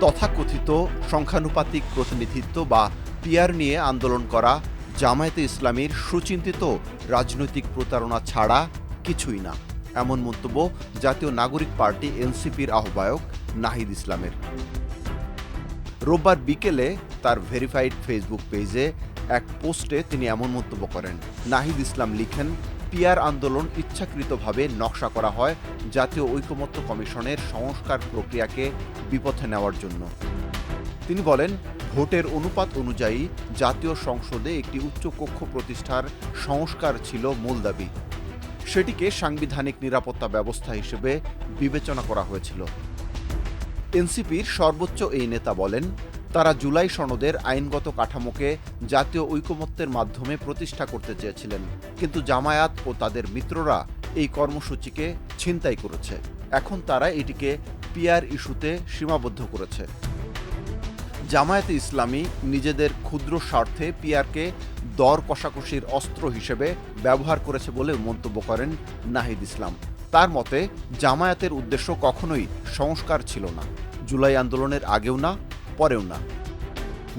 তথাকথিত সংখ্যানুপাতিক প্রতিনিধিত্ব বা পিয়ার নিয়ে আন্দোলন করা জামায়াতে ইসলামীর সুচিন্তিত রাজনৈতিক প্রতারণা ছাড়া কিছুই না। এমন মন্তব্য জাতীয় নাগরিক পার্টি এনসিপির আহ্বায়ক নাহিদ ইসলামের। রোববার বিকেলে তার ভেরিফাইড ফেসবুক পেজে এক পোস্টে তিনি এমন মন্তব্য করেন। নাহিদ ইসলাম লিখেন পিয়ার আন্দোলন ইচ্ছাকৃতভাবে নকশা করা হয় জাতীয় ঐকমত্য কমিশনের সংস্কার প্রক্রিয়াকে বিপথে নেওয়ার জন্য। তিনি বলেন, ভোটের অনুপাত অনুযায়ী জাতীয় সংসদে একটি উচ্চ কক্ষ প্রতিষ্ঠার সংস্কার ছিল মূল দাবি। সেটিকে সাংবিধানিক নিরাপত্তা ব্যবস্থা হিসেবে বিবেচনা করা হয়েছিল। এনসিপির সর্বোচ্চ এই নেতা বলেন তারা জুলাই সনদের আইনগত কাঠামোকে জাতীয় ঐকমত্যের মাধ্যমে প্রতিষ্ঠা করতে চেয়েছিলেন। কিন্তু জামায়াত ও তাদের মিত্ররা এই কর্মসূচিকে ছিনতাই করেছে। এখন তারা এটিকে পিয়ার ইস্যুতে সীমাবদ্ধ করেছে। জামায়াতে ইসলামী নিজেদের ক্ষুদ্র স্বার্থে পিয়ারকে দর কষাকষির অস্ত্র হিসেবে ব্যবহার করেছে বলে মন্তব্য করেন নাহিদ ইসলাম। তার মতে, জামায়াতের উদ্দেশ্য কখনোই সংস্কার ছিল না। জুলাই আন্দোলনের আগেও না পরেও না।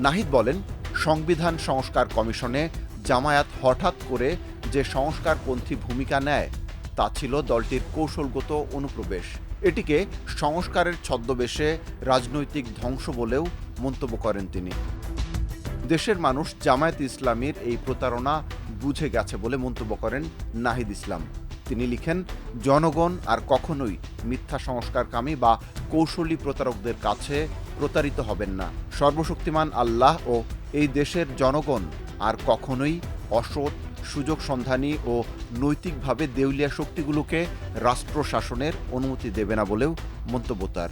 নাহিদ বলেন, সংবিধান সংস্কার কমিশনে জামায়াত হঠাৎ করে যে সংস্কারপন্থী ভূমিকা নেয়, তা ছিল দলটির কৌশলগত অনুপ্রবেশ। এটিকে সংস্কারের ছদ্মবেশে রাজনৈতিক ধ্বংস বলেও মন্তব্য করেন তিনি। দেশের মানুষ জামায়াত ইসলামীর এই প্রতারণা বুঝে গেছে বলে মন্তব্য করেন নাহিদ ইসলাম। তিনি লিখেন, জনগণ আর কখনোই মিথ্যা সংস্কারকামী বা কৌশলী প্রতারকদের কাছে প্রতারিত হবেন না। সর্বশক্তিমান আল্লাহ ও এই দেশের জনগণ আর কখনোই অসৎ, সুযোগ সন্ধানী ও নৈতিকভাবে দেউলিয়া শক্তিগুলোকে রাষ্ট্র শাসনের অনুমতি দেবে না বলেও মন্তব্য তার।